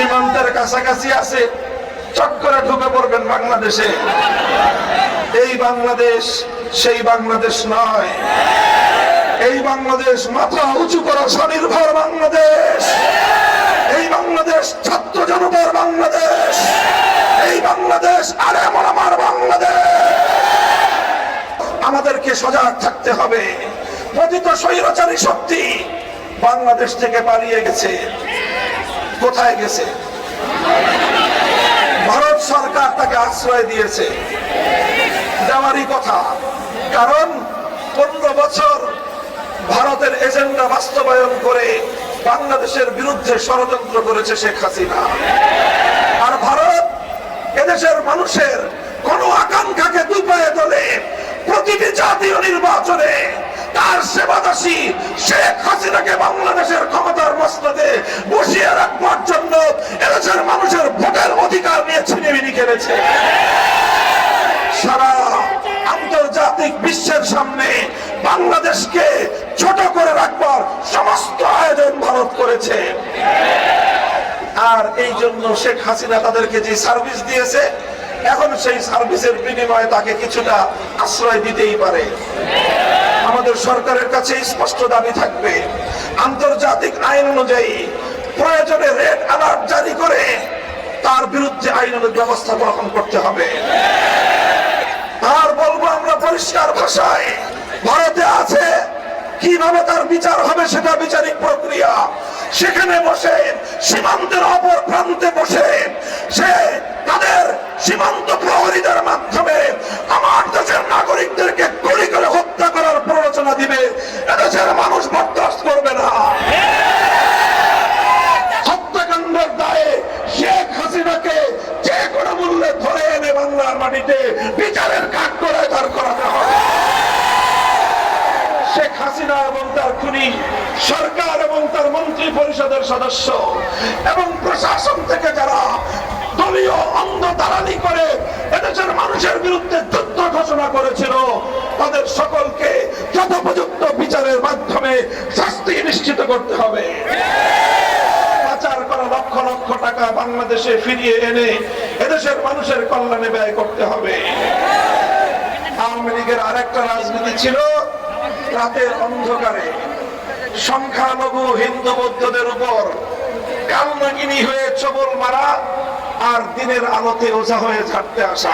সীমান্তের কাছাকাছি আছে চট করে ঢুকে পড়বেন বাংলাদেশে। এই বাংলাদেশ সেই বাংলাদেশ নয়। এই বাংলাদেশ মাথা উঁচু করা, স্বনির্ভর বাংলাদেশ। এই বাংলাদেশ ছাত্র জনতার বাংলাদেশ। এই বাংলাদেশ আর এমন আমার বাংলাদেশ। আমাদেরকে সজাগ থাকতে হবে। পতিত স্বৈরাচারী শক্তি বাংলাদেশ থেকে পালিয়ে গেছে। কোথায় গেছে? ভারত সরকার তাকে আশ্রয় দিয়েছে। দেওয়ারই কথা। কারণ পনেরো বছর ভারতের এজেন্ডা বাস্তবায়ন করে বাংলাদেশের বিরুদ্ধে ষড়যন্ত্র করেছে শেখ হাসিনা। আর ভারত এদেশের মানুষের কোন আকাঙ্ক্ষাকে দুপায়ে তোলে। প্রতিটি জাতীয় নির্বাচনে তার সেবাদাসী শেখ হাসিনাকে বাংলাদেশের ক্ষমতার মস্তকে রাখবার জন্য এদেশের মানুষের ভোটের অধিকার নিয়ে খেলেছে। সারা আন্তর্জাতিক বিশ্বের সামনে বাংলাদেশকে ছোট করে রাখবার সমস্ত আয়োজন ভারত করেছে। আর এই জন্য শেখ হাসিনা তাদেরকে যে সার্ভিস দিয়েছে, এখন সেই সার্ভিসের বিনিময়ে তাকে কিছুটা আশ্রয় দিতেই পারে। আমাদের সরকারের কাছে স্পষ্ট দাবি থাকবে, আন্তর্জাতিক আইন অনুযায়ী প্রয়োজনে রেড অ্যালার্ট জারি করে তার বিরুদ্ধে আইনানুগ ব্যবস্থা গ্রহণ করতে হবে। আর বলব আমরা পরিষ্কার ভাষায়, ভারতে আছে, কীভাবে তার বিচার হবে সেটা বিচারিক প্রক্রিয়া। সেখানে বসে, সীমান্তের অপর প্রান্তে বসে সে তাদের সীমান্ত প্রহরীদের মাধ্যমে আমার দেশের নাগরিকদেরকে গুলি করে হত্যা করার প্ররোচনা দিবে এদেশের মানুষ বরদাস্ত করবে না হত্যাকাণ্ডের দায়ে শেখ হাসিনাকে যে কোনো মূল্যে ধরে এনে মাটিতে বিচারের কাঠ করে তার করাতে হবে। শেখ হাসিনা এবং তার খুনি, সরকার এবং তার মন্ত্রী পরিষদের সদস্য এবং প্রশাসন থেকে যারা দলীয় অন্ধ করে এদেশের মানুষের বিরুদ্ধে যুদ্ধ ঘোষণা করেছিল, তাদের সকলকে যথোপযুক্ত বিচারের মাধ্যমে শাস্তি নিশ্চিত করতে হবে। পাচার করা লক্ষ লক্ষ টাকা বাংলাদেশে ফিরিয়ে এনে এদেশের মানুষের কল্যাণে ব্যয় করতে হবে। আওয়ামী লীগের আরেকটা রাজনীতি ছিল রাতের অন্ধকারে। সংখ্যালঘু, হিন্দু, বৌদ্ধদের উপর কালনাগিনী হয়ে চবল মারা আর দিনের আলোতে ওঝা হয়ে ছাড়তে আসা।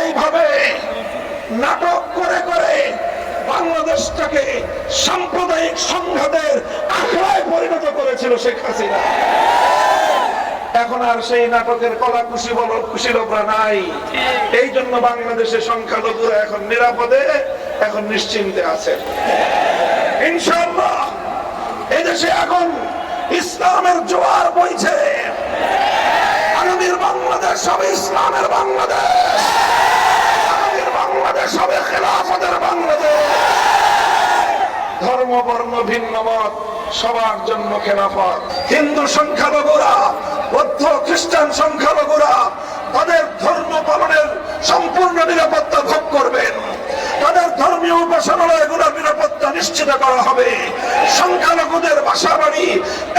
এইভাবে নাটক করে করে বাংলাদেশটাকে সাম্প্রদায়িক সংঘাতের আখড়ায় পরিণত করেছিল শেখ হাসিনা। এখন আর সেই নাটকের কলা খুশি বলো, খুশি লোকরা নাই। এই জন্য বাংলাদেশের সংখ্যালঘুরা এখন নিরাপদে, এখন নিশ্চিন্তে আছে। এদেশে এখন ইসলামের জোয়ার বইছে। আগামীর বাংলাদেশ হবে ইসলামের বাংলাদেশ। আগামীর বাংলাদেশ হবে খেলাফতের বাংলাদেশ। ধর্ম, বর্ণ, ভিন্ন মত, সবার জন্য খেলাফত। হিন্দু সংখ্যালঘুরা বৌদ্ধ খ্রিস্টান সংখ্যালঘুরা তাদের ধর্ম পালনের সম্পূর্ণ নিরাপত্তা ভোগ করবেন। তাদের ধর্মীয় উপাসনালয়গুলোর নিরাপত্তা নিশ্চিত করা হবে। সংখ্যালঘুদের বাসা বাড়ি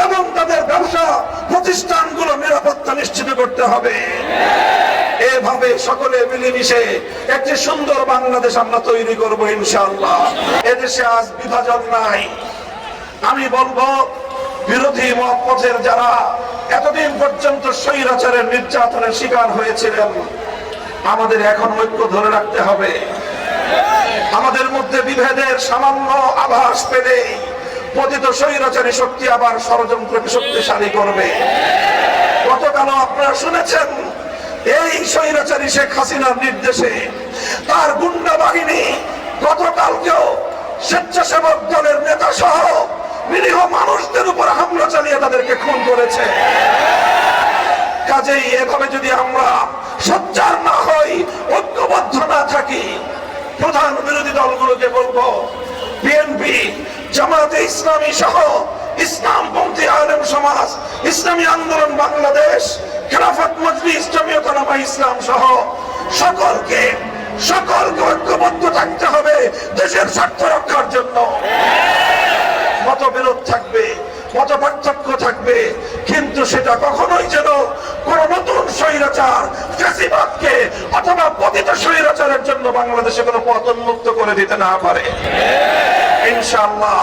এবং তাদের ব্যবসা প্রতিষ্ঠানগুলো নিরাপত্তা নিশ্চিত করতে হবে। এভাবে সকলে মিলেমিশে একটি সুন্দর বাংলাদেশ আমরা তৈরি করব ইনশাআল্লাহ। এদেশে আজ বিভাজন নাই। আমি বলব বিরোধী মতের যারা এতদিন পর্যন্ত স্বৈরাচারের নির্যাতনের শিকার হয়েছিলেন, আমাদের এখন ঐক্য ধরে রাখতে হবে। আমাদের মধ্যে বিভেদের সামান্য আভাস পেলে পতিত স্বৈরাচারী শক্তি আবার ষড়যন্ত্রকে শক্তিশালী করবে। গতকাল আপনারা শুনেছেন, এই স্বৈরাচারী শেখ হাসিনার নির্দেশে তার গুন্ডা বাহিনী গতকালকেও স্বেচ্ছাসেবক দলের নেতা সহ নিরীহ মানুষদের উপর হামলা চালিয়ে তাদেরকে খুন করেছে। কাজেই এভাবে যদি আমরা সচ্চার না হই, ঐক্যবদ্ধ না থাকি, প্রধান বিরোধী দলগুলোকে বলব, বিএনপি জামাতে ইসলামী সহ ইসলামপন্থী আলেম সমাজ, ইসলামী আন্দোলন বাংলাদেশ, খেলাফত মজলিস জমিয়তনামা ইসলাম সহ সকলকে সকলকে ঐক্যবদ্ধ থাকতে হবে দেশের স্বার্থ রক্ষার জন্য। মতবিরোধ থাকবে মত পার্থক্য থাকবে, কিন্তু সেটা কখনোই যেন কোন নতুন স্বৈরাচার ফেসিবাদকে অথবা পতিত স্বৈরাচারের জন্য বাংলাদেশে কোনো পতন মুক্ত করে দিতে না পারে। ইনশাআল্লাহ